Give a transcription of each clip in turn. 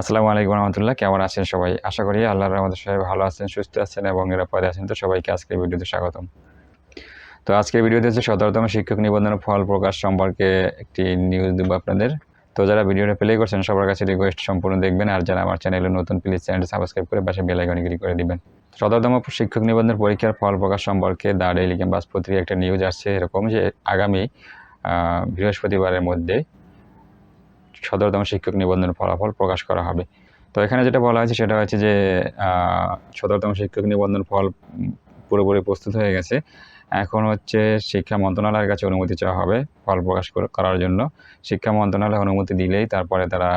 আসসালামু আলাইকুম রহমতুল্লাহ, কেমন আছেন সবাই? আশা করি আল্লাহর আমাদের সবাই ভালো আছেন, সুস্থ আছেন এবং নিরাপদে আছেন। তো সবাইকে আজকের ভিডিওতে স্বাগতম। তো আজকের ভিডিওতে হচ্ছে সতেরোতম শিক্ষক নিবন্ধনের ফল প্রকাশ সম্পর্কে একটি নিউজ দেবো আপনাদের। তো যারা ভিডিওটা প্লে করছেন, সবার কাছে রিকোয়েস্ট সম্পূর্ণ দেখবেন আর যারা আমার চ্যানেলে নতুন প্লিজ চ্যানেলটি সাবস্ক্রাইব করে পাশে বেল আইকনে ক্লিক করে দিবেন। সতেরোতম শিক্ষক নিবন্ধন পরীক্ষার ফল প্রকাশ সম্পর্কে দা ডেইলি ক্যাম্পাস পত্রিকা একটা নিউজ আসছে এরকম যে আগামী বৃহস্পতিবারের মধ্যে সতেরোতম শিক্ষক নিবন্ধন ফলাফল প্রকাশ করা হবে। তো এখানে যেটা বলা হয়েছে সেটা হচ্ছে যে সদরতম শিক্ষক নিবন্ধন ফল পুরোপুরি প্রস্তুত হয়ে গেছে। এখন হচ্ছে শিক্ষা মন্ত্রণালয়ের কাছে অনুমতি চাওয়া হবে ফল প্রকাশ করার জন্য। শিক্ষা মন্ত্রণালয় অনুমতি দিলেই তারপরে তারা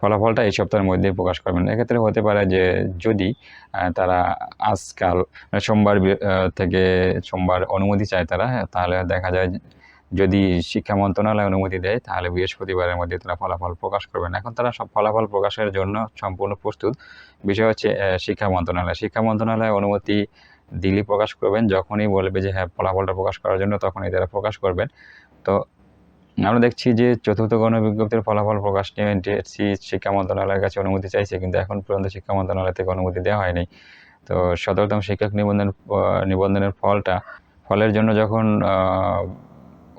ফলাফলটা এই সপ্তাহের মধ্যেই প্রকাশ করবেন। এক্ষেত্রে হতে পারে যে, যদি তারা আজকাল মানে সোমবার থেকে সোমবার অনুমতি চায় তারা তাহলে দেখা যায় যদি শিক্ষা মন্ত্রণালয় অনুমতি দেয়, তাহলে বৃহস্পতিবারের মধ্যে তারা ফলাফল প্রকাশ করবেন এখন তারা সব ফলাফল প্রকাশের জন্য সম্পূর্ণ প্রস্তুত। বিষয় হচ্ছে শিক্ষা মন্ত্রণালয়। শিক্ষা মন্ত্রণালয় অনুমতি দিল্লি প্রকাশ করবেন, যখনই বলবে যে হ্যাঁ ফলাফলটা প্রকাশ করার জন্য তখনই তারা প্রকাশ করবেন। তো আমরা দেখছি যে, চতুর্থ গণবিজ্ঞপ্তির ফলাফল প্রকাশ নিয়ে এনটিএসসি শিক্ষা মন্ত্রণালয়ের কাছে অনুমতি চাইছে, কিন্তু এখন পর্যন্ত শিক্ষা মন্ত্রণালয় থেকে অনুমতি দেওয়া হয়নি। তো সতেরোতম শিক্ষক নিবন্ধন নিবন্ধনের ফলটা, ফলের জন্য যখন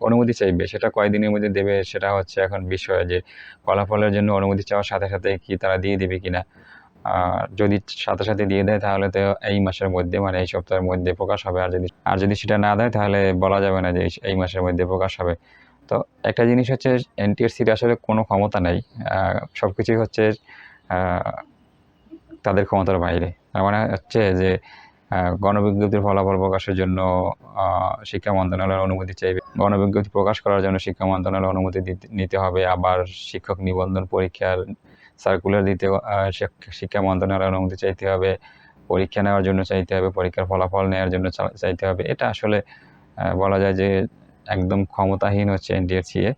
অনুমতি চাইবে, সেটা কয়দিনের মধ্যে দেবে সেটা হচ্ছে এখন বিষয় যে ফলাফলের জন্য অনুমতি চাওয়ার সাথে সাথে কি তারা দিয়ে দেবে কিনা। আর যদি সাথে সাথে দিয়ে দেয় তাহলে তো এই মাসের মধ্যে মানে এই সপ্তাহের মধ্যে প্রকাশ হবে। আর যদি আর যদি সেটা না দেয় তাহলে বলা যাবে না যে এই- মাসের মধ্যে প্রকাশ হবে। তো একটা জিনিস হচ্ছে এনটিএসসির আসলে কোনো ক্ষমতা নাই সব কিছুই হচ্ছে তাদের ক্ষমতার বাইরে। তার মানে হচ্ছে যে গণবিজ্ঞপ্তির ফলাফল প্রকাশের জন্য শিক্ষা মন্ত্রণালয়ের অনুমতি চাইবে। গণবিজ্ঞপ্তি প্রকাশ করার জন্য শিক্ষা মন্ত্রণালয়ের অনুমতি নিতে হবে। আবার শিক্ষক নিবন্ধন পরীক্ষার সার্কুলার দিতে শিক্ষা মন্ত্রণালয়ের অনুমতি চাইতে হবে। পরীক্ষা নেওয়ার জন্য চাইতে হবে। পরীক্ষার ফলাফল নেওয়ার জন্য চাইতে হবে। এটা আসলে বলা যায় যে একদম ক্ষমতাহীন হচ্ছে এনটিএসসি এ।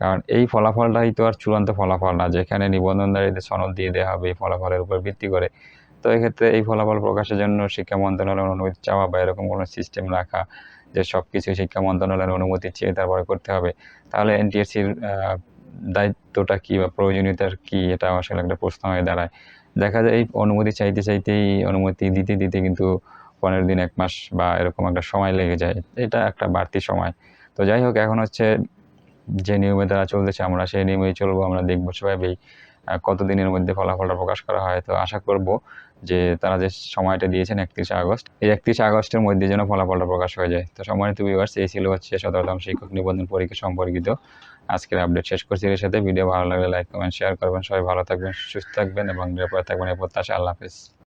কারণ এই ফলাফলটাই তো আর চূড়ান্ত ফলাফল না। যেখানে নিবন্ধনদারীদের সনদ দিয়ে দেওয়া হবে, এই ফলাফলের উপর ভিত্তি করে তো এক্ষেত্রে এই ফলাফল প্রকাশের জন্য শিক্ষা মন্ত্রণালয়ের অনুমতি চাওয়া বা এরকম কোনো সিস্টেম রাখা যে সব কিছু শিক্ষা মন্ত্রণালয়ের অনুমতি চেয়ে তারপরে করতে হবে, তাহলে এনটিএসসির দায়িত্বটা কী বা প্রয়োজনীয়তার কী এটা আসলে একটা প্রশ্ন হয়ে দাঁড়ায়। দেখা যায় এই অনুমতি চাইতে চাইতেই অনুমতি দিতে দিতে কিন্তু পনেরো দিন, এক মাস বা এরকম একটা সময় লেগে যায়। এটা একটা বাড়তি সময়। তো যাই হোক, এখন হচ্ছে যে নিয়মে তারা চলতেছে, আমরা সেই নিয়মেই চলবো, আমরা দেখব সবাই। কত দিনের মধ্যে ফলাফলটা প্রকাশ করা হয়, তো আশা করব যে তারা যে সময়টা দিয়েছেন একত্রিশে আগস্ট, এই একত্রিশে আগস্টের মধ্যে যেন ফলাফলটা প্রকাশ হয়ে যায়। তো সম্মানিত ভিউয়ার্স এই ছিল হচ্ছে সতেরোতম শিক্ষক নিবন্ধন পরীক্ষা সম্পর্কিত আজকের আপডেট শেষ করছি এর সাথে। ভিডিও ভালো লাগলে লাইক কমেন্ট শেয়ার করবেন। সবাই ভালো থাকবেন, সুস্থ থাকবেন এবং নিরাপদ থাকবেন। এই প্রত্যাশা। আল্লাহ হাফিজ।